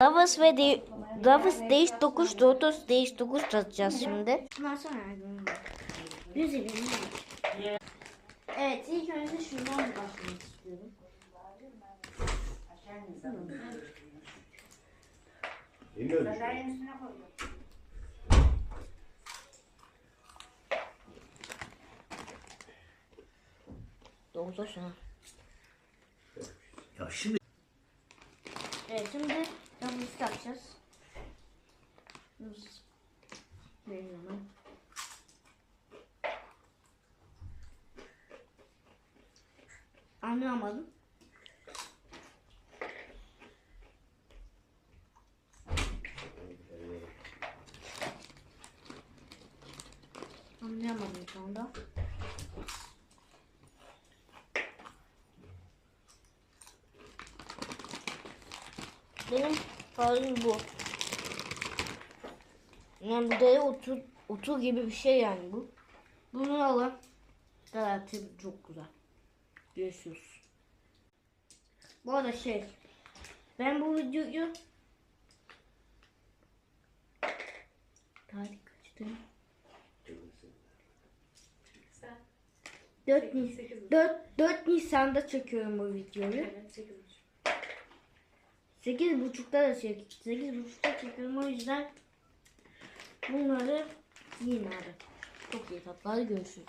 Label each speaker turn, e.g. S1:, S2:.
S1: Davos ve de Davos değiş 9 Dotos değiş 9 atacağız şimdi.
S2: Bundan sonra. Evet ilk önce şundan başlamak istiyorum.
S1: Dotos ha.
S3: Ya şimdi
S2: Evet şimdi Davos'u takacağız. Davos. Benim hemen. Anlamadım. Anlayamadım şu anda.
S1: Benim favorim bu. Yani bu deri otur, otur gibi bir şey yani bu. Bunu alın. Garanti çok güzel. Görüşürüz.
S2: Bu arada şey. Ben bu videoyu tarih kaçtı? 4, Nis 4, 4 Nisan'da çekiyorum bu videoyu. 8 buçukta da çek 8 buçukta çekiyorum o yüzden bunları yiyin abi.
S1: Çok iyi tatlı. Hadi görüşürüz.